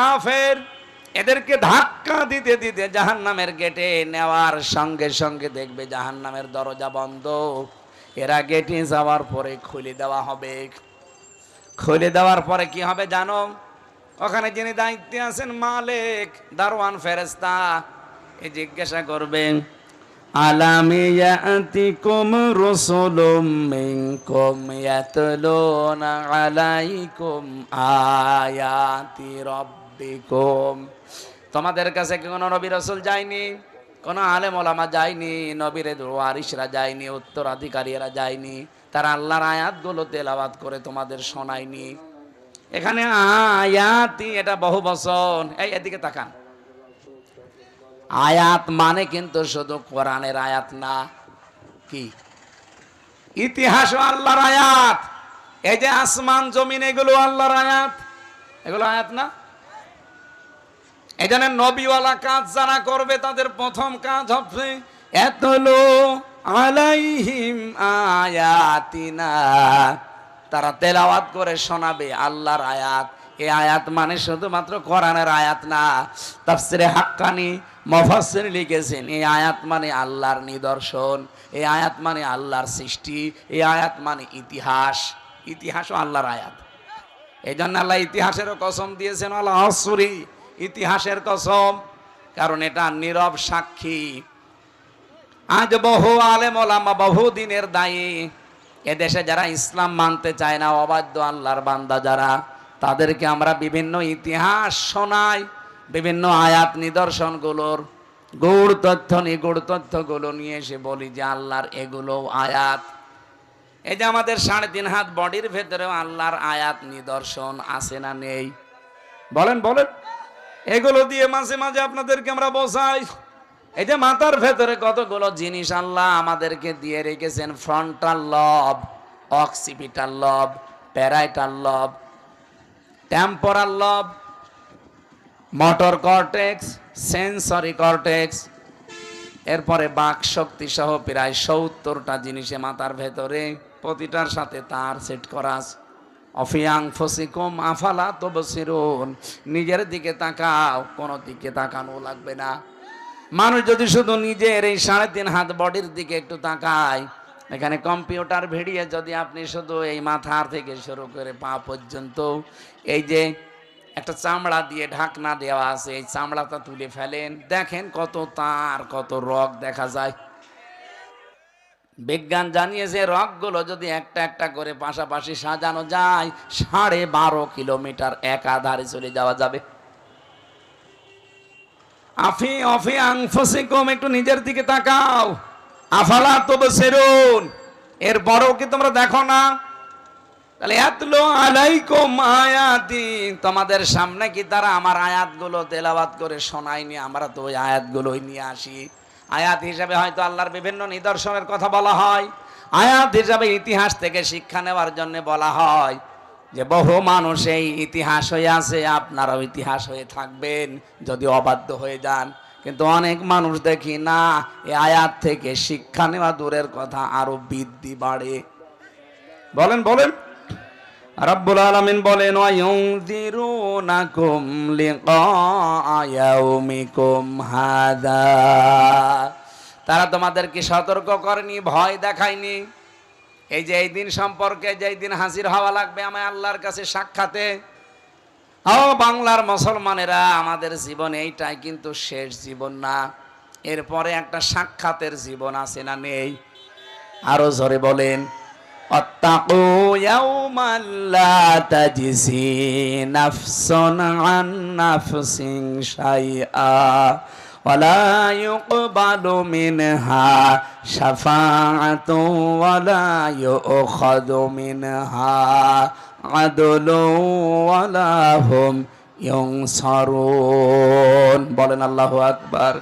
কাফের, এদেরকে ধাক্কা দিতে দিতে জাহান্নামের গেটে নেওয়ার সঙ্গে সঙ্গে দেখবে জাহান্নামের দরজা বন্ধ। এরা গেটে যাওয়ার পরে খুলে দেওয়া হবে। খুলে দেওয়ার পরে কি হবে জানো? ওখানে যিনি দায়িত্বে আছেন মালিক দারওয়ান ফেরেস্তা এ জিজ্ঞাসা করবেন আলামি ইয়াতিকুম রুসুলুম মিনকুম ইয়াতলুনা আলাইকুম আয়াতি রাব্বিকুম তোমাদের কাছে কোনো নবী রাসূল যায়নি? কোনো আলেম ওলামা যায়নি? নবীর ওয়ারিসরা যায়নি? উত্তরাধিকারীরা যায়নি? তারা আল্লাহর আয়াতগুলো তেলাওয়াত করে তোমাদের শোনায়নি। এখানে আয়াতি, এটা বহু বছর এই, এদিকে তাকান। আয়াত মানে কিন্তু শুধু কোরআনের আয়াত না। কি? ইতিহাস আল্লাহর আয়াত। এই যে আসমান, জমিন, এগুলো আল্লাহর আয়াত। এগুলো আয়াত না? জন্য নবীওয়ালা কাজ যারা করবে, তাদের প্রথম কাজ হবে এতলো আলাইহিম আয়াতিনা। তারা তেলাওয়াত করে শোনাবে আল্লাহর আয়াত। এই আয়াত মানে শুধুমাত্র কোরআনের আয়াত না, তাফসিরে হাক্কানি মফাসির লিখেছেন এই আয়াত মানে আল্লাহর নিদর্শন এই আয়াত মানে আল্লাহর সৃষ্টি এই আয়াত মানে ইতিহাস। ইতিহাসও আল্লাহর আয়াত। এই জন্য আল্লাহ ইতিহাসেরও কসম দিয়েছেন আল্লাহ অসুরি ইতিহাসের কসম, কারণ এটা নীরব সাক্ষী। আজ বহু আলেম ওলামা বহু দিনের দায়ী। এদেশে যারা ইসলাম মানতে চায় না, অবাধ্য আল্লাহর বান্দা যারা, তাদেরকে আমরা বিভিন্ন ইতিহাস শোনাই, বিভিন্ন আয়াত নিদর্শনগুলোর গৌড় তথ্য, নিগুড় তথ্যগুলো নিয়ে এসে বলি যে আল্লাহর এগুলো আয়াত। এই যে আমাদের সাড়ে তিন হাত বডির ভেতরেও আল্লাহর আয়াত নিদর্শন আছে না নেই? বলেন বলেন। এগুলো দিয়ে মাঝে মাঝে আপনাদেরকে আমরা বসাই এই যে মাথার ভেতরে কতগুলো জিনিস আল্লাহ আমাদেরকে দিয়ে রেখেছেন ফ্রন্টাল লব, অক্সিপিটাল লব, প্যারাইটাল লব, টেম্পোরাল লব, মোটর কর্টেক্স, সেন্সরি কর্টেক্স, এরপরে বাক শক্তি সহ প্রায় সত্তরটা জিনিসে মাথার ভেতরে, প্রতিটার সাথে তার সেট করা আছে। অফিয়াং ফসিকুম আফালা বসিরুন নিজের দিকে তাকাও, কোনো দিকে তাকানো লাগবে না। মানুষ যদি শুধু নিজের এই সাড়ে তিন হাত বডির দিকে একটু তাকায়, এখানে কম্পিউটার ভিড়িয়ে যদি আপনি শুধু এই মাথার থেকে শুরু করে পা পর্যন্ত, এই যে একটা চামড়া দিয়ে ঢাকনা দেওয়া আছে, এই চামড়াটা তুলে ফেলেন। দেখেন কত তার, কত রক দেখা যায়। বিজ্ঞান জানিয়েছে রকগুলো যদি একটা একটা করে পাশাপাশি সাজানো যায়, সাড়ে বারো কিলোমিটার একাধারে চলে যাওয়া যাবে। আফি, অফি আংফসিকম একটু নিজের দিকে তাকাও। আফালা তো সেরুন এর বড়ও কি তোমরা দেখো না? তাহলে এতলো আলাইকুম আয়াতি তোমাদের সামনে কি তারা আমার আয়াতগুলো তেলাবাত করে শোনায়নি? আমরা তো ওই আয়াতগুলোই নিয়ে আসি। আয়াত হিসাবে হয়তো আল্লাহর বিভিন্ন নিদর্শনের কথা বলা হয়। আয়াত হিসাবে ইতিহাস থেকে শিক্ষা নেওয়ার জন্য বলা হয় যে বহু মানুষ এই ইতিহাস হয়ে আছে, আপনারাও ইতিহাস হয়ে থাকবেন, যদি অবাধ্য হয়ে যান। কিন্তু অনেক মানুষ দেখি, না এই আয়াত থেকে শিক্ষা নেওয়া দূরের কথা আরও বৃদ্ধি বাড়ে। বলেন বলেন। রব্বুল আলমিন বলেন, ওয়ায়ুনযিরুনাকুম লিকা ইয়াউমিকুম হাদা। তারা তোমাদেরকে সতর্ক করেনি, ভয় দেখায়নি। এই যে এই দিন সম্পর্কে যেই দিন হাজির হওয়া লাগবে আমায় আল্লাহর কাছে সাক্ষাতে। ও বাংলার মুসলমানেরা, আমাদের জীবন এইটাই কিন্তু শেষ জীবন না। এরপরে একটা সাক্ষাতের জীবন আছে না নেই? আরও জোরে বলেন واتقوا يوما لا تجزي نفس عن نفس شيئا ولا يقبل منها شفاعة ولا يؤخذ منها عدل ولا هم ينصرون بولن الله أكبر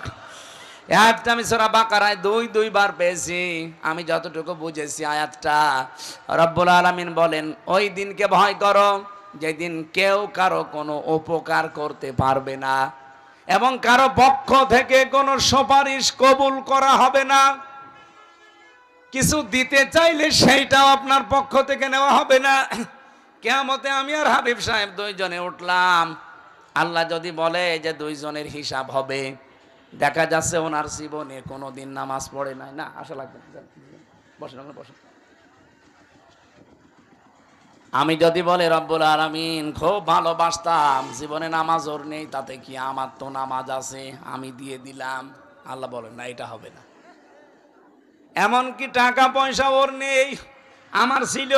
আয়াতটা আমি সোরা বাকারায় দুই দুইবার পেয়েছি। আমি যতটুকু বুঝেছি আয়াতটা। রব্বুল আলমিন বলেন, ওই দিনকে ভয় করো, যেদিন কেউ কারও কোনো উপকার করতে পারবে না এবং কারও পক্ষ থেকে কোনো সুপারিশ কবুল করা হবে না। কিছু দিতে চাইলে সেইটাও আপনার পক্ষ থেকে নেওয়া হবে না। কেমতে আমি আর হাবিব সাহেব দুইজনে উঠলাম। আল্লাহ যদি বলে যে দুইজনের হিসাব হবে দেখা যাচ্ছে ওনার জীবনে কোনোদিন নামাজ পড়ে নাই। না, আশা লাগবে বসেন বসেন। আমি যদি বলে, রব্বুল আলামিন, খুব ভালোবাসতাম। জীবনে নামাজ ওর নেই, তাতে কি আমার তো নামাজ আছে? আমি দিয়ে দিলাম। আল্লাহ বলেন, না, এটা হবে না। এমনকি টাকা পয়সা ওর নেই, আমার ছিল,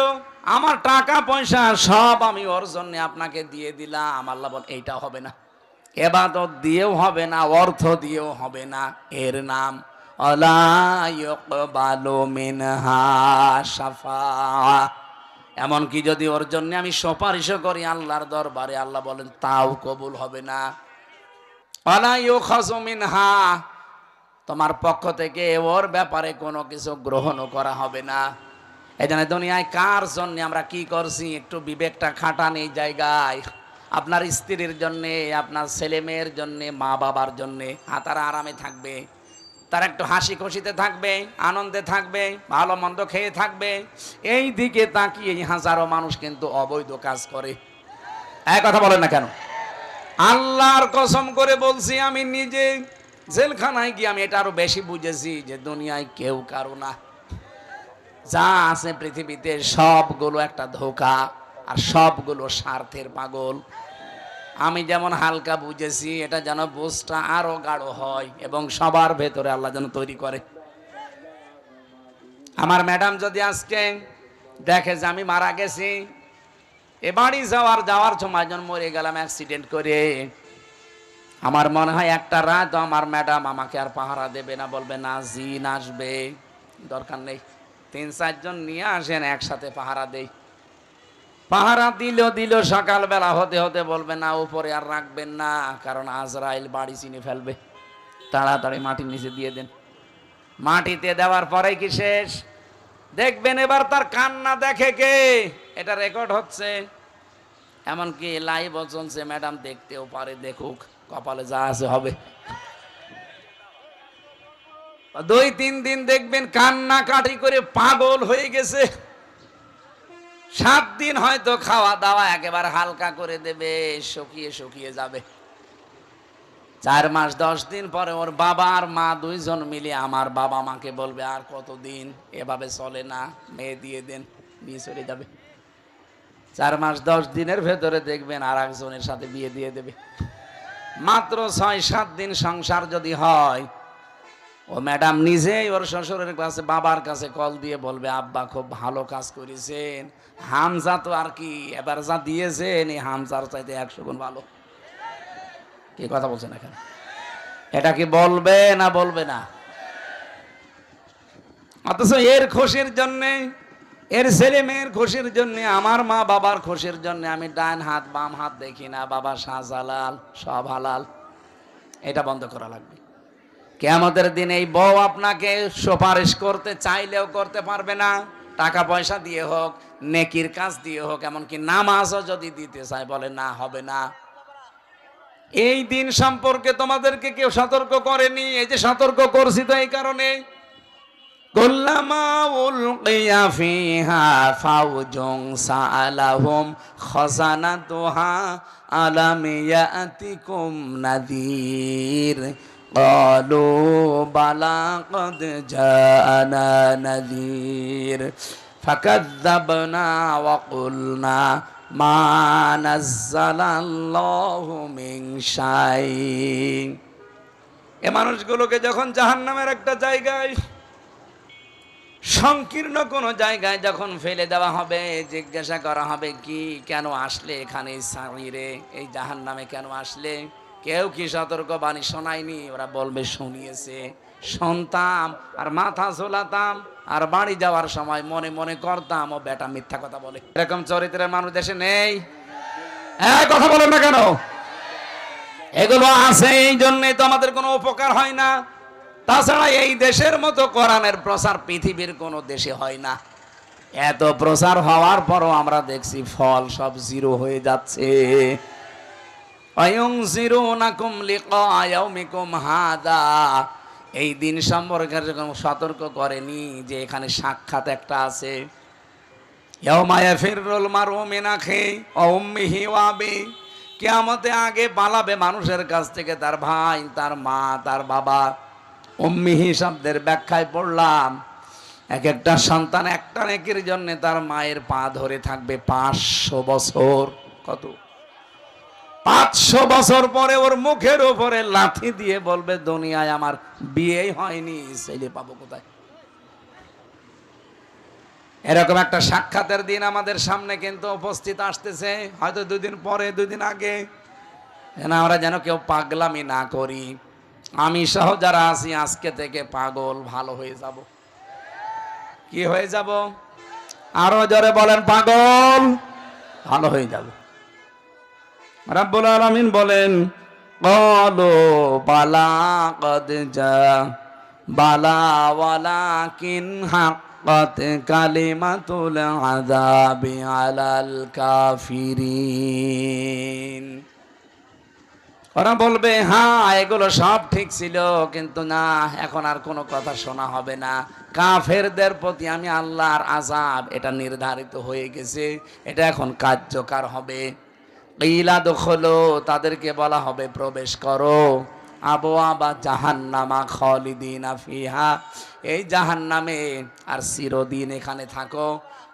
আমার টাকা পয়সা সব আমি ওর জন্য আপনাকে দিয়ে দিলাম। আল্লাহ বল এইটা হবে না। এবাদত দিয়েও হবে না, অর্থ দিয়েও হবে না। এর নাম এমনকি যদি ওর জন্য আমি সুপারিশও করি আল্লাহর দরবারে, আল্লাহ বলেন, তাও কবুল হবে না। মিনহা। তোমার পক্ষ থেকে ওর ব্যাপারে কোনো কিছু গ্রহণও করা হবে না। এই জন্য দুনিয়ায় কার জন্য আমরা কি করছি? একটু বিবেকটা খাটান এই জায়গায়। আপনার স্ত্রীর জন্যে, আপনার ছেলে মেয়ের জন্যে, মা বাবার জন্যে তারা আরামে থাকবে। তারা একটু হাসি খুশিতে থাকবে, আনন্দে থাকবে, ভালো মন্দ খেয়ে থাকবে। এই দিকে তাকিয়ে হাজারো মানুষ কিন্তু অবৈধ কাজ করে। এক কথা বলেন না কেন? আল্লাহর কসম করে বলছি, আমি নিজে জেলখানায় গিয়ে আমি এটা আরও বেশি বুঝেছি যে দুনিয়ায় কেউ কারও না। যা আছে পৃথিবীতে সবগুলো একটা ধোকা। আর সবগুলো স্বার্থের পাগল। আমি যেমন হালকা বুঝেছি, এটা যেন বুঝটা আরও গাঢ় হয় এবং সবার ভেতরে আল্লাহ যেন তৈরি করে। আমার ম্যাডাম যদি আজকে দেখে যে আমি মারা গেছি, এ বাড়ি যাওয়ার যাওয়ার সময় যখন মরে গেলাম অ্যাক্সিডেন্ট করে। আমার মনে হয় একটা রাত আমার ম্যাডাম আমাকে আর পাহারা দেবে না, বলবে, না, জিন আসবে। দরকার নেই। তিন, চারজন নিয়ে আসেন, একসাথে পাহারা দেই। পাহারা দিল দিল সকালবেলা হতে হতে বলবে, না, উপরে আর রাখবেন না, কারণ আজরাইল বাড়ি চিনে ফেলবে। তাড়াতাড়ি মাটির নিচে দিয়ে দেন। মাটিতে দেওয়ার পরে কি শেষ? দেখবেন এবার তার কান্না দেখে কে? এটা রেকর্ড হচ্ছে। এমনকি লাইভ চলছে, ম্যাডাম দেখতেও পারে, দেখুক, কপালে যা আছে হবে। দুই, তিন দিন দেখবেন কান্না কাটি করে পাগল হয়ে গেছে। সাত দিন হয়তো খাওয়া দাওয়া একেবারে হালকা করে দেবে, শুকিয়ে শুকিয়ে যাবে। চার মাস, দশ দিন পরে ওর বাবা আর মা দুইজন মিলে আমার বাবা মাকে বলবে, আর কতদিন? এভাবে চলে না, মেয়ে দিয়ে দেন, নিয়ে চলে যাবে। চার মাস, দশ দিনের ভেতরে দেখবেন আর একজনের সাথে বিয়ে দিয়ে দেবে। মাত্র ছয়, সাত দিন সংসার যদি হয় ও ম্যাডাম নিজেই ওর শ্বশুরের কাছে, বাবার কাছে কল দিয়ে বলবে, আব্বা খুব ভালো কাজ করেছেন। হামজা তো আর কি, এবার যা দিয়েছেন, এই হামজার চাইতে একশো গুণ ভালো। কি কথা বলছেন এখানে? এটা কি বলবে না বলবে না? অথচ এর খুশির জন্যে, এর ছেলে মেয়ের খুশির জন্য, আমার মা বাবার খুশির জন্য আমি ডান হাত, বাম হাত দেখি না, বাবা শাহজালাল, সব হালাল। এটা বন্ধ করা লাগবে। কেমতের দিন এই বউ আপনাকে সুপারিশ করতে চাইলেও করতে পারবে না। টাকা পয়সা দিয়ে হোক, নেকির কাজ দিয়ে হোক, এমনকি নামাজও যদি দিতে চায়, বলে না, হবে না। এই দিন সম্পর্কে তোমাদেরকে কেউ সতর্ক করেনি, এই যে সতর্ক করছি তো এই কারণে। নাযীর قالوا بلى قد جاءنا نذير فكذبنا وقلنا ما نزل الله من شيء এ মানুষগুলোকে যখন জাহান্নামের একটা জায়গায় সংকীর্ণ কোনো জায়গায় যখন ফেলে দেওয়া হবে জিজ্ঞাসা করা হবে কি কেন আসলে এখানে সাঁড়িরে এই জাহান নামে কেন আসলে কেউ কি সতর্ক বাণী শোনায়নি? ওরা বলবে, শুনিয়েছে। শুনতাম আর মাথা ঝোলাতাম আর বাড়ি যাওয়ার সময় মনে মনে করতাম, ও বেটা মিথ্যা কথা বলে। এরকম চরিত্রের মানুষ দেশে নেই। হ্যাঁ কথা বলেন না কেন? এগুলো আছে, এই জন্যই তো আমাদের কোনো উপকার হয় না। তাছাড়া এই দেশের মতো কোরআনের প্রচার পৃথিবীর কোনো দেশে হয় না। এত প্রচার হওয়ার পরও আমরা দেখছি ফল সব জিরো হয়ে যাচ্ছে। অয়ংজিরুনাকুম লিকায়াউমিকুম হাদা। এই দিন সম্পর্কে যখন সতর্ক করেনি যে এখানে সাক্ষাৎ একটা আছে। ইয়াউমা ইয়াফিরুল মারউ মিন আখি ওয়া উম্মিহি ওয়া আবি। কেয়ামতে আগে পালাবে মানুষের কাছ থেকে তার ভাই, তার মা, তার বাবা। অম্মি হিসাবদের ব্যাখ্যায় পড়লাম, এক একটা সন্তান একটা নেকির জন্য তার মায়ের পা ধরে থাকবে পাঁচশো বছর। কত? পাঁচশো বছর পরে ওর মুখের উপরে লাথি দিয়ে বলবে, দুনিয়ায় আমার বিয়েই হয়নি, ছেলে পাবো কোথায়? এরকম একটা সাক্ষাতের দিন আমাদের সামনে কিন্তু উপস্থিত আসতেছে। হয়তো দুদিন পরে, দুদিন আগে। আমরা যেন কেউ পাগলামি না করি। আমি সহ যারা আছি, আজকে থেকে পাগল, ভালো হয়ে যাব। কি হয়ে যাব? আরও জোরে বলেন, পাগল, ভালো হয়ে যাব। রাব্বুল আলামিন বলেন বলো বালা কদ যা বালা ওয়ালাকিন হাক্কাত কালিমাতুল আযাবি আলাল কাফিরিন। ওরা বলবে হ্যাঁ এগুলো সব ঠিক ছিল, কিন্তু না, এখন আর কোনো কথা শোনা হবে না। কাফেরদের প্রতি আমি আল্লাহর আজাব এটা নির্ধারিত হয়ে গেছে, এটা এখন কার্যকর হবে। ইলা দখলো, তাদেরকে বলা হবে, প্রবেশ করো। আবোয়া বা জাহান্নামা খলিদিনা আফিহা এই জাহান্নামে আর চিরদিন এখানে থাকো।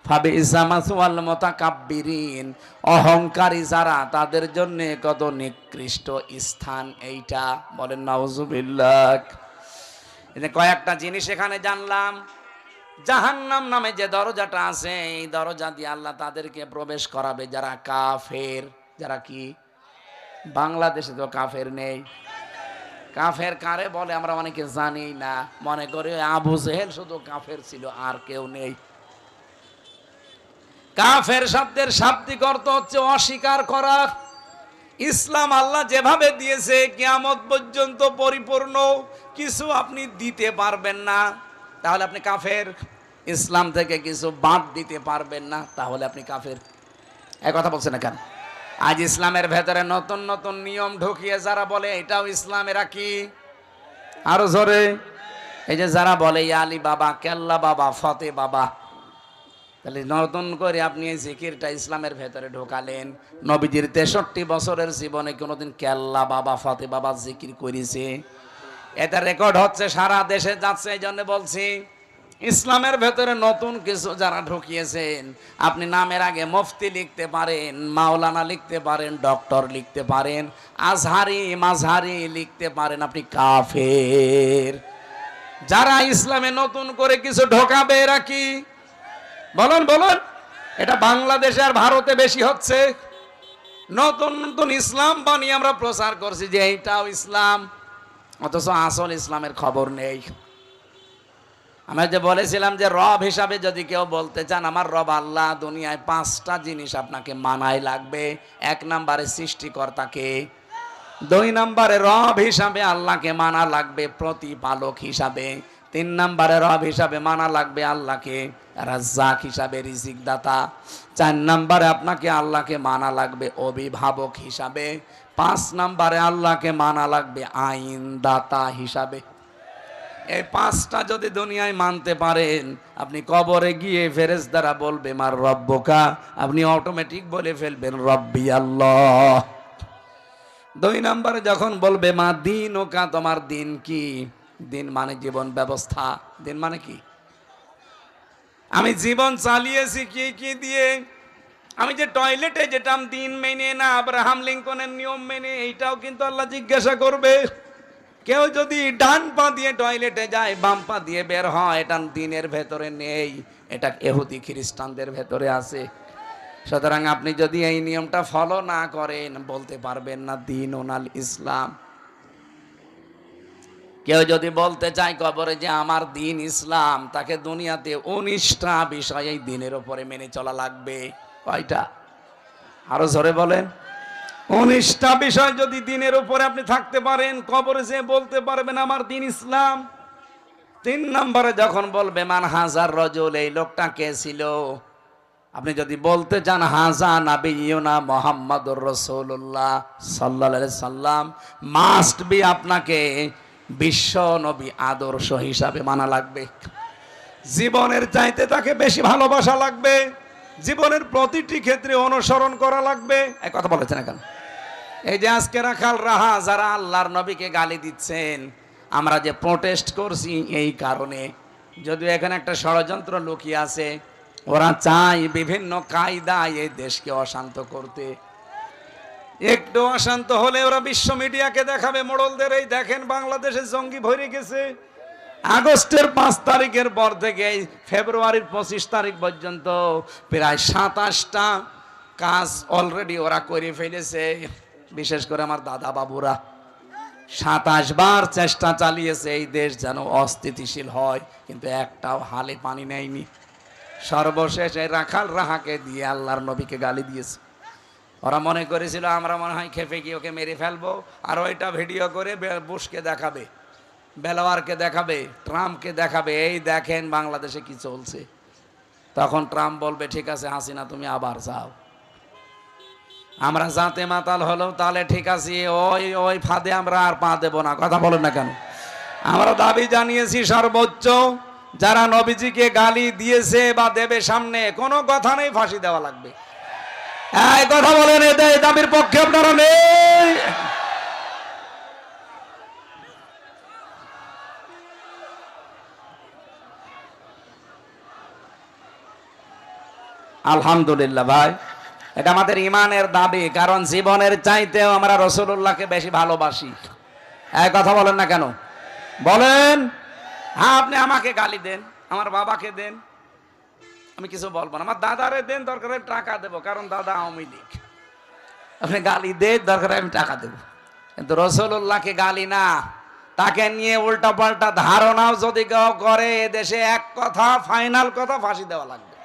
ফাবে ইসামাসুয়াল মোতাকাব্বিরিন। অহংকারী যারা, তাদের জন্য কত নিকৃষ্ট স্থান এইটা। বলেন নাউজুবিল্লাহ কয়েকটা জিনিস এখানে জানলাম। জাহান্নাম নামে যে দরজাটা আছে, এই দরজা দিয়ে আল্লাহ তাদেরকে প্রবেশ করাবে যারা কাফের। যারা কি? বাংলাদেশে তো কাফের নেই। কাফের কারে বলে? আমরা অনেকে জানি না। মনে করি আবু জেহেল শুধু কাফের ছিল, আর কেউ নেই। কাফের শব্দের শাব্দিক অর্থ হচ্ছে অস্বীকার করা। ইসলাম আল্লাহ যেভাবে দিয়েছে, কিয়ামত পর্যন্ত পরিপূর্ণ। কিছু আপনি দিতে পারবেন না। তাহলে আপনি কাফের। ইসলাম থেকে কিছু বাদ দিতে পারবেন না। তাহলে আপনি কাফের। এক কথা বলছেন না কেন? আজ ইসলামের ভেতরে নতুন নতুন নিয়ম ঢুকিয়ে যারা বলে, এটাও ইসলামেরা কি? আরও জোরে। এই যে যারা বলে আলী বাবা, কেল্লা বাবা, ফতে বাবা। তাহলে নতুন করে আপনি এই জিকিরটা ইসলামের ভেতরে ঢোকালেন। নবীজির তেষট্টি বছরের জীবনে কোনোদিন কেল্লা বাবা, ফতে বাবা জিকির করেছে। এটা রেকর্ড হচ্ছে সারা দেশে যাচ্ছে, এই জন্য বলছি। ইসলামের ভেতরে নতুন কিছু যারা ঢুকিয়েছেন, আপনি নামের আগে মুফতি লিখতে পারেন, মাওলানা লিখতে পারেন, ডক্টর লিখতে পারেন, আজহারি, মাঝহারি লিখতে পারেন, আপনি কাফের। যারা ইসলামে নতুন করে কিছু ঢোকাবে এরা কি? বলুন বলুন, এটা বাংলাদেশে আর ভারতে বেশি হচ্ছে। নতুন নতুন ইসলাম বানিয়ে আমরা প্রচার করছি যে এইটাও ইসলাম, অথচ আসল ইসলামের খবর নেই। আমরা যে বলেছিলাম যে রব হিসাবে যদি কেউ বলতে চান, আমার রব আল্লাহ দুনিয়ায় পাঁচটা জিনিস আপনাকে মানায় লাগবে। এক নম্বরে সৃষ্টিকর্তাকে, দুই নম্বরে রব হিসাবে আল্লাহকে মানা লাগবে প্রতিপালক হিসাবে, তিন নম্বরে রব হিসাবে মানা লাগবে আল্লাহকে রাজ্জাক হিসাবে রিজিক দাতা চার নম্বরে আপনাকে আল্লাহকে মানা লাগবে অভিভাবক হিসাবে, পাঁচ নম্বরে আল্লাহকে মানা লাগবে আইন দাতা হিসাবে। এই পাঁচটা যদি দুনিয়ায় মানতে পারেন, আপনি কবরে গিয়ে ফেরেস দ্বারা বলবে, মার রব্বকা। আপনি অটোমেটিক বলে ফেলবেন, রব্বি আল্লাহ। দুই নম্বরে যখন বলবে, মা দিন ওকা তোমার দিন কি? দিন মানে জীবন ব্যবস্থা। দিন মানে কি? আমি জীবন চালিয়েছি কি কি দিয়ে? আমি যে টয়লেটে যেতাম, দিন মেনে না, আব্রাহাম লিঙ্কনের নিয়ম মেনে, এইটাও কিন্তু আল্লাহ জিজ্ঞাসা করবে। কেউ যদি ডান পা দিয়ে টয়লেটে যায়, বাম পা দিয়ে বের হয়, এটা দিনের ভেতরে নেই। এটা এহুদি খ্রিস্টানদের ভেতরে আছে। সুতরাং আপনি যদি এই নিয়মটা ফলো না করেন, বলতে পারবেন না দিন ওনাল ইসলাম। কেউ যদি বলতে চায় কবরে যে আমার দিন ইসলাম, তাকে দুনিয়াতে উনিশটা বিষয় এই দিনের ওপরে মেনে চলা লাগবে। কয়টা? আরও জোরে বলেন। উনিশটা বিষয় যদি দিনের উপরে আপনি থাকতে পারেন, কবরে যে বলতে পারবেন, আমার দিন ইসলাম। তিন নম্বরে যখন বলবে, মান হাজার রজল, এই লোকটা কে ছিল? আপনি যদি বলতে চান, হাজা নাবিনা মোহাম্মদুর রসুল্লাহ সাল্লা সাল্লাম। মাস্ট বি আপনাকে বিশ্ব নবী আদর্শ হিসাবে মানা লাগবে। জীবনের চাইতে তাকে বেশি ভালোবাসা লাগবে। জীবনের প্রতিটি ক্ষেত্রে অনুসরণ করা লাগবে। এক কথা বলেছেন এখন। এই যে আজকে রাখাল রাহা, যারা আল্লাহর নবীকে গালি দিচ্ছেন, আমরা যে প্রোটেস্ট করছি এই কারণে। যদিও এখানে একটা ষড়যন্ত্র লুকিয়ে আছে, ওরা চায় বিভিন্ন কায়দায় এই দেশকে অশান্ত করতে। একটু অশান্ত হলে ওরা বিশ্ব মিডিয়াকে দেখাবে, মোড়লদের এই দেখেন বাংলাদেশে জঙ্গি ভরে গেছে। আগস্টের পাঁচ তারিখের পর থেকে ফেব্রুয়ারির পঁচিশ তারিখ পর্যন্ত প্রায় সাতাশটা কাজ অলরেডি ওরা করে ফেলেছে। বিশেষ করে আমার দাদা বাবুরা। সাতাশ বার চেষ্টা চালিয়েছে এই দেশ যেন অস্থিতিশীল হয়, কিন্তু একটাও হালে পানি নেয়নি। সর্বশেষ এই রাখাল রাহাকে দিয়ে আল্লাহর নবীকে গালি দিয়েছে। ওরা মনে করেছিল, আমরা মনে হয় খেপে গিয়ে ওকে মেরে ফেলব, আর ওইটা ভিডিও করে বুশকে দেখাবে, বেলোয়ারকে দেখাবে, ট্রাম্পকে দেখাবে, এই দেখেন বাংলাদেশে কি চলছে। তখন ট্রাম্প বলবে, ঠিক আছে হাসিনা, তুমি আবার যাও। আমরা যাতে মাতাল হলেও তাহলে ঠিক আছে, ওই ওই ফাঁদে আমরা আর পা দেবো না। কথা বলেন না কেন? আমরা দাবি জানিয়েছি সর্বোচ্চ, যারা নবীজিকে গালি দিয়েছে বা দেবে সামনে, কোনো কথা নেই, ফাঁসি দেওয়া লাগবে। এই কথা বলেন এদের দাবির পক্ষে আপনারা নেই। আলহামদুলিল্লাহ ভাই। এটা আমাদের ইমানের দাবি, কারণ জীবনের চাইতেও আমরা রসুল্লাহকে বেশি ভালোবাসি। এক কথা বলেন না কেন? বলেন হ্যাঁ আপনি আমাকে গালি দেন, আমার বাবাকে দেন, আমি কিছু বলব না। আমার দাদারে দেন, দরকার টাকা দেবো, কারণ দাদা আওয়ামী লীগ। আপনি গালি দেন, দরকার আমি টাকা দেবো। কিন্তু রসুল্লাহকে গালি না, তাকে নিয়ে উল্টা পাল্টা ধারণাও যদি কেউ করে দেশে এক কথা, ফাইনাল কথা ফাঁসি দেওয়া লাগবে।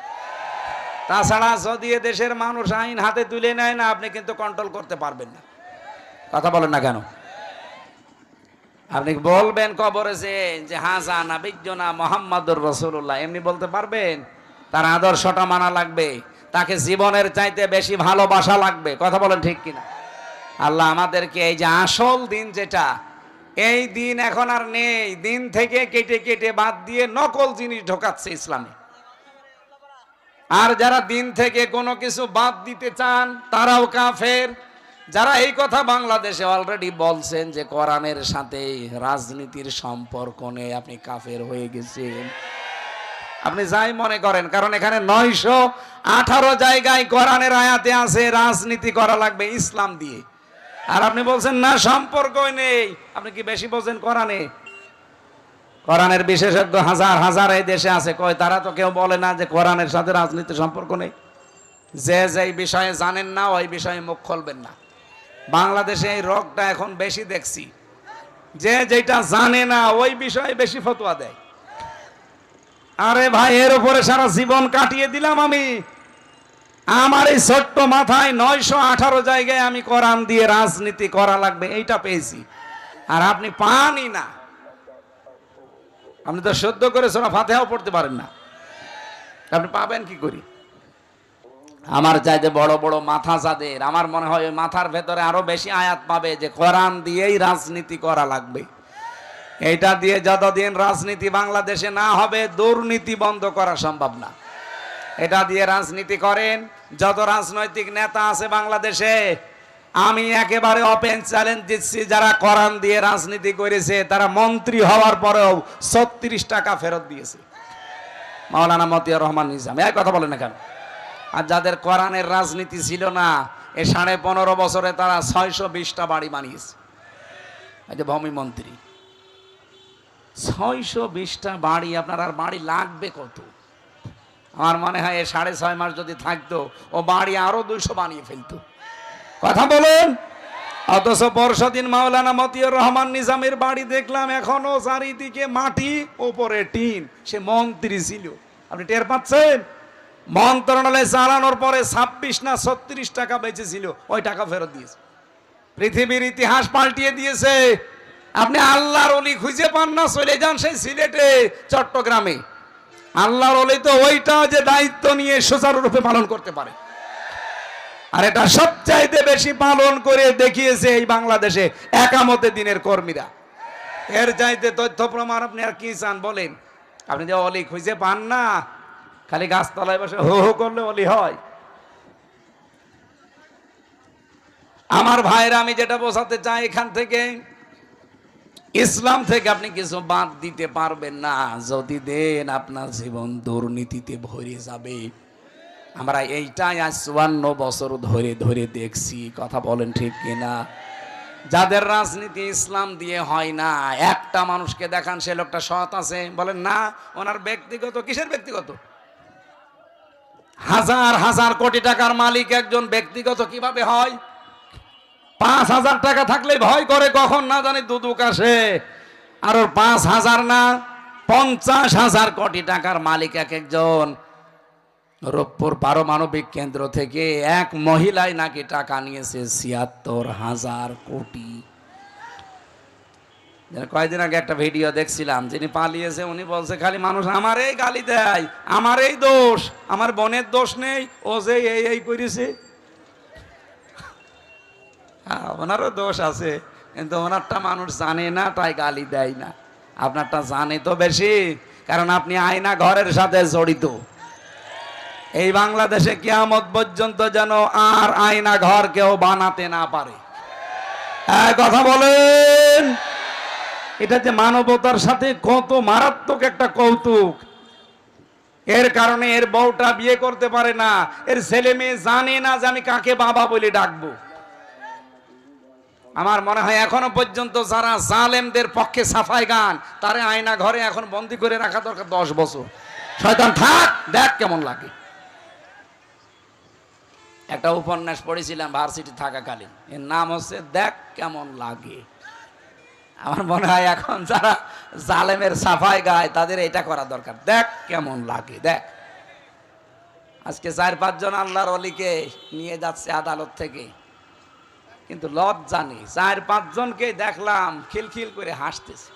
তাছাড়া যদি দেশের মানুষ আইন হাতে তুলে নেয় না, আপনি কিন্তু কন্ট্রোল করতে পারবেন না। কথা বলেন না কেন? আপনি বলবেন কবরে যে হাজা নাবিজ্জনা মোহাম্মদুর রসুল্লাহ এমনি বলতে পারবেন? তার আদর্শটা মানা লাগবে। তাকে জীবনের চাইতে বেশি ভালোবাসা লাগবে। কথা বলেন ঠিক কিনা? আল্লাহ আমাদেরকে এই যে আসল দিন যেটা, এই দিন এখন আর নেই। দিন থেকে কেটে কেটে বাদ দিয়ে নকল জিনিস ঢোকাচ্ছে ইসলামে। আর যারা দিন থেকে কোনো কিছু বাদ দিতে চান, তারাও কাফের। যারা এই কথা বাংলাদেশে অলরেডি বলছেন যে কোরআনের সাথে রাজনীতির সম্পর্ক নেই, আপনি কাফের হয়ে গেছেন। আপনি যাই মনে করেন, কারণ এখানে নয়শো আঠারো জায়গায় কোরআনের আয়াতে আছে, রাজনীতি করা লাগবে ইসলাম দিয়ে। আর আপনি বলছেন, না, সম্পর্কই নেই। আপনি কি বেশি বলছেন কোরআনে? কোরআনের বিশেষজ্ঞ হাজার হাজার এই দেশে আছে। কয়, তারা তো কেউ বলে না যে কোরআনের সাথে রাজনীতির সম্পর্ক নেই। যে যেই বিষয়ে জানেন না, ওই বিষয়ে মুখ খুলবেন না। বাংলাদেশে এই রোগটা এখন বেশি দেখছি। যে যেটা জানে না, ওই বিষয়ে বেশি ফতোয়া দেয়। আরে ভাই, এর উপরে সারা জীবন কাটিয়ে দিলাম আমি। আমার এই ছোট্ট মাথায় নয়শো আঠারো জায়গায় আমি কোরআন দিয়ে রাজনীতি করা লাগবে, এইটা পেয়েছি। আর আপনি পানই না। আপনি তো সদ্য করে সোনা ফাতেহাও পড়তে পারেন না। আপনি পাবেন কি করি? আমার চাইতে বড় বড় মাথা যাদের, আমার মনে হয় ওই মাথার ভেতরে আরও বেশি আয়াত পাবে যে কোরআন দিয়েই রাজনীতি করা লাগবে। এটা দিয়ে যতদিন রাজনীতি বাংলাদেশে না হবে, দুর্নীতি বন্ধ করা সম্ভব না। এটা দিয়ে রাজনীতি করেন, যত রাজনৈতিক নেতা আছে বাংলাদেশে আমি একেবারে ওপেন চ্যালেঞ্জ দিচ্ছি, যারা কোরআন দিয়ে রাজনীতি করেছে, তারা মন্ত্রী হওয়ার পরেও ছত্রিশ টাকা ফেরত দিয়েছে। মাওলানা মতিয়ার রহমান নিজাম এক কথা বলেন না কেন? আর যাদের কোরআনের রাজনীতি ছিল না, এ সাড়ে পনেরো বছরে তারা ছয়শো বিশটা বাড়ি বানিয়েছে। এই ভূমি মন্ত্রী, ছয়শো বিশটা বাড়ি, আপনার আর বাড়ি লাগবে কত? আমার মনে হয় এ সাড়ে ছয় মাস যদি থাকতো, ও বাড়ি আরও দুইশো বানিয়ে ফেলতো। কথা বলুন। অথচ পরশুদিন মাওলানা মতিউর রহমান নিজামের বাড়ি দেখলাম এখনও চারিদিকে মাটি, ওপরে টিন। সে মন্ত্রী ছিল। আপনি টের পাচ্ছেন? মন্ত্রণালয় চালানোর পরে ছাব্বিশ না ছত্রিশ টাকা বেঁচেছিল। ওই টাকা ফেরত দিয়েছে। পৃথিবীর ইতিহাস পাল্টিয়ে দিয়েছে। আপনি আল্লাহর অলি খুঁজে পান না, চলে যান সেই সিলেটে, চট্টগ্রামে। আল্লাহর অলি তো ওইটা যে দায়িত্ব নিয়ে সুচারুরূপে পালন করতে পারে। আর এটা সবচাইতে বেশি পালন করে দেখিয়েছে এই বাংলাদেশে একামতে দিনের কর্মীরা। এর চাইতে তথ্য প্রমাণ আপনি আর কি চান বলেন? আপনি যে অলি খুঁজে পান না, খালি গাছতলায় বসে হো হো করলে অলি হয়। আমার ভাইরা আমি যেটা বোঝাতে চাই এখান থেকে, ইসলাম থেকে আপনি কিছু বাদ দিতে পারবেন না। যদি দেন আপনার জীবন দুর্নীতিতে ভরে যাবে। আমরা এইটাই আজ চুয়ান্ন বছর ধরে ধরে দেখছি, কথা বলেন ঠিক কিনা? যাদের রাজনীতি ইসলাম দিয়ে হয় না, একটা মানুষকে দেখান, সে লোকটা সৎ আছে, বলেন না, ওনার ব্যক্তিগত, কিসের ব্যক্তিগত? হাজার হাজার কোটি টাকার মালিক একজন ব্যক্তিগত কীভাবে হয়? পাঁচ হাজার টাকা থাকলে ভয় করে, কখন না জানি দুদুক আসে। আর ওর পাঁচ হাজার না, পঞ্চাশ হাজার কোটি টাকার মালিক এক একজন। রূপপুর পারমাণবিক কেন্দ্র থেকে এক মহিলাই নাকি টাকা নিয়েছে ছিয়াত্তর হাজার কোটি। কয়েকদিন আগে একটা ভিডিও দেখছিলাম যিনি পালিয়েছে উনি বলছে খালি মানুষ আমার এই গালি দেয় আমার এই দোষ আমার বোনের দোষ নেই ও যে এই এই করেছে। হ্যাঁ, ওনারও দোষ আছে কিন্তু ওনারটা মানুষ জানে না তাই গালি দেয় না। আপনারটা জানে তো বেশি কারণ আপনি আয়না ঘরের সাথে জড়িত। এই বাংলাদেশে কিয়ামত পর্যন্ত যেন আর আয়না ঘর কেউ বানাতে না পারে। হ্যাঁ কথা বলেন। এটা যে মানবতার সাথে কত মারাত্মক একটা কৌতুক। এর কারণে এর বউটা বিয়ে করতে পারে না, এর ছেলে মেয়ে জানে না যে আমি কাকে বাবা বলে ডাকবো। আমার মনে হয় এখনও পর্যন্ত যারা জালেমদের পক্ষে সাফাই গান, তারে আয়না ঘরে এখন বন্দি করে রাখা দরকার দশ বছর। শয়তান থাক, দেখ কেমন লাগে। একটা উপন্যাস পড়েছিলাম ভার্সিটি থাকাকালীন। এর নাম হচ্ছে দেখ কেমন লাগে। আমার মনে হয় এখন যারা জালেমের সাফাই গায়, তাদের এটা করা দরকার। দেখ কেমন লাগে, দেখ। আজকে চার পাঁচজন আল্লাহর অলিকে নিয়ে যাচ্ছে আদালত থেকে। কিন্তু লজ্জা নেই। চার পাঁচজনকে দেখলাম খিলখিল করে হাসতেছে।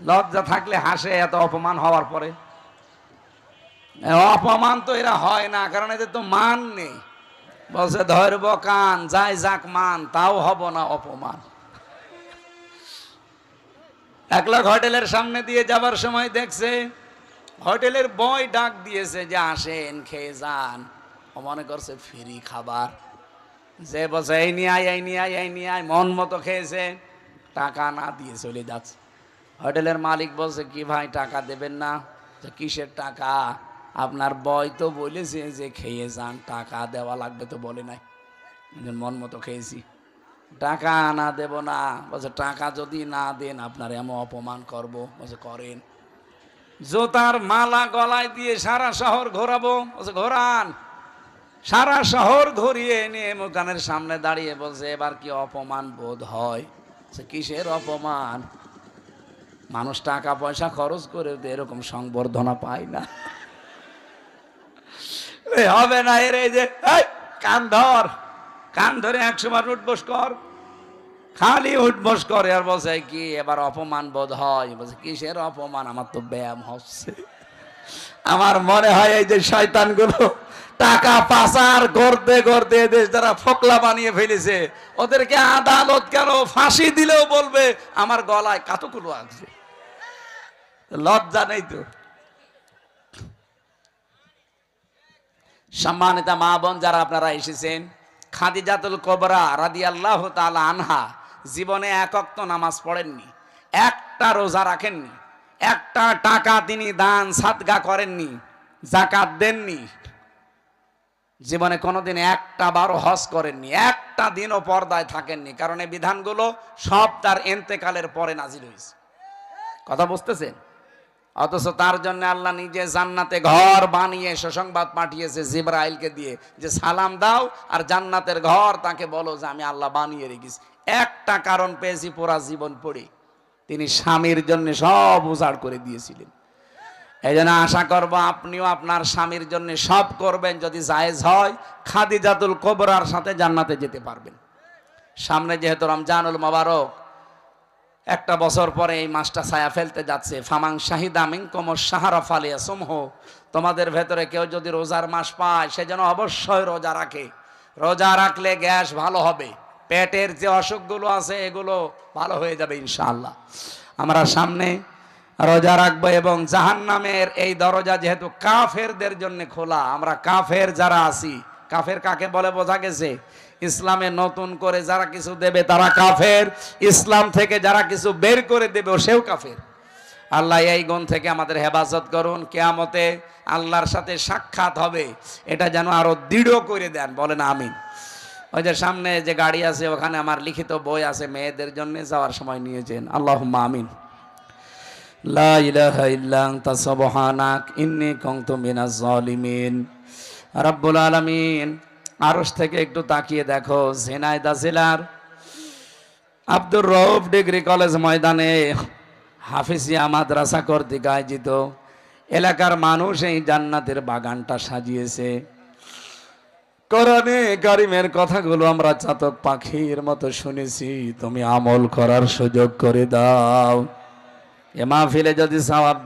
লজ্জা থাকলে হাসে, এত অপমান হওয়ার পরে। অপমান তো এরা হয় না, কারণ এদের তো মান নেই। বলছে, ধরব কান, যাই যাক মান, তাও হব না অপমান। এক লাখ হোটেলের সামনে দিয়ে যাবার সময় দেখছে, হোটেলের বয় ডাক দিয়েছে যে, আসেন, খেয়ে যান। ও মনে করছে, ফ্রি খাবার। যে বলছে, এই নিয়ে আয়, এই নিয়ে আয়, এই নিয়ে আয়। মন মতো খেয়েছে, টাকা না দিয়ে চলে যাচ্ছে। হোটেলের মালিক বলছে, কি ভাই, টাকা দেবেন না? কিসের টাকা? আপনার বয় তো বলেছে যে খেয়ে যান, টাকা দেওয়া লাগবে তো বলে নাই। মন মতো খেয়েছি। টাকা না দেব না, বলছে, টাকা যদি না দেন, আপনার এমন অপমান করব। বলছে, করেন। জোতার মালা গলায় দিয়ে সারা শহর ঘোরাবো। বলছে, ঘোরান। সারা শহর ঘুরিয়ে এনে মোকানের সামনে দাঁড়িয়ে বলছে, এবার কি অপমান বোধ হয়? সে কিসের অপমান? মানুষ টাকা পয়সা খরচ করে এরকম সংবর্ধনা পায় না। হবে না এর এই যে কান ধর। কান ধরে বার উঠবস কর। খালি উঠবস করে। আর বলছে, কি এবার অপমান বোধ হয়? বলছে, কিসের অপমান? আমার তো ব্যায়াম হচ্ছে। আমার মনে হয় এই যে শয়তান শয়তানগুলো টাকা পাচার করতে করতে এদেশ যারা ফকলা বানিয়ে ফেলেছে, ওদেরকে আদালত কেন ফাঁসি দিলেও বলবে, আমার গলায় কাতকুলো আছে লজ্জা নেই তো। সম্মানিতা মা বোন যারা আপনারা এসেছেন, খাদিজাতুল কবরা রাদি আল্লাহ তালা আনহা জীবনে একক্ত নামাজ পড়েননি, একটা রোজা রাখেননি, একটা টাকা তিনি দান, সাদগা করেননি জাকাত দেননি, জীবনে কোনোদিন একটা বারো হজ করেননি, একটা দিনও পর্দায় থাকেননি, কারণ এই বিধানগুলো সব তার এন্তেকালের পরে নাজির হয়েছে। কথা বুঝতেছেন? অথচ তার জন্য আল্লাহ নিজে জান্নাতে ঘর বানিয়ে সুসংবাদ পাঠিয়েছে জিব্রাইলকে দিয়ে যে সালাম দাও আর জান্নাতের ঘর তাকে বলো যে আমি আল্লাহ বানিয়ে রেখেছি। একটা কারণ পেয়েছি, পুরা জীবন পড়ে। তিনি স্বামীর জন্য সব উজাড় করে দিয়েছিলেন। এই জন্য আশা করব আপনিও আপনার স্বামীর জন্য সব করবেন, যদি জায়েজ হয় খাদিজাতুল কোবরার সাথে জান্নাতে যেতে পারবেন। সামনে যেহেতু রমজানুল মোবারক একটা বছর পরে এই মাসটা ছায়া ফেলতে যাচ্ছে। ফামাং শাহিদা মিঙ্কমর সাহারা ফালিয়া সমহ তোমাদের ভেতরে কেউ যদি রোজার মাস পায়, সে যেন অবশ্যই রোজা রাখে। রোজা রাখলে গ্যাস ভালো হবে। পেটের যে অসুখগুলো আছে, এগুলো ভালো হয়ে যাবে ইনশাআল্লাহ। আমরা সামনে রোজা রাখব এবং জাহান্নামের এই দরজা যেহেতু কাফেরদের জন্য খোলা, আমরা কাফের যারা আছি, কাফের কাকে বলে বোঝা গেছে? ইসলামে নতুন করে যারা কিছু দেবে তারা কাফের। ইসলাম থেকে যারা কিছু বের করে দেবে, সেও কাফের। আল্লাহ এই গুণ থেকে আমাদের হেফাজত করুন। কেয়ামতে আল্লাহর সাথে সাক্ষাৎ হবে। এটা যেন আরও দৃঢ় করে দেন। বলেন আমিন। ওই যে সামনে যে গাড়ি আছে, ওখানে আমার লিখিত বই আছে, মেয়েদের জন্য যাওয়ার সময় নিয়েছেন। আল্লাহ আমিন। লা ইলাহা ইল্লা আনতা রব্বুল আলামিন। আরশ থেকে একটু তাকিয়ে দেখো ঝিনাইদহ জেলার আব্দুর রউফ ডিগ্রি কলেজ ময়দানে হাফিজিয়া মাদ্রাসা কর্তৃক আয়োজিত এলাকার মানুষ এই জান্নাতের বাগানটা সাজিয়েছে। কোরআনে কারিমের কথাগুলো আমরা চাতক পাখির মতো শুনেছি, তুমি আমল করার সুযোগ করে দাও। এ মাহফিলে যদি সওয়াব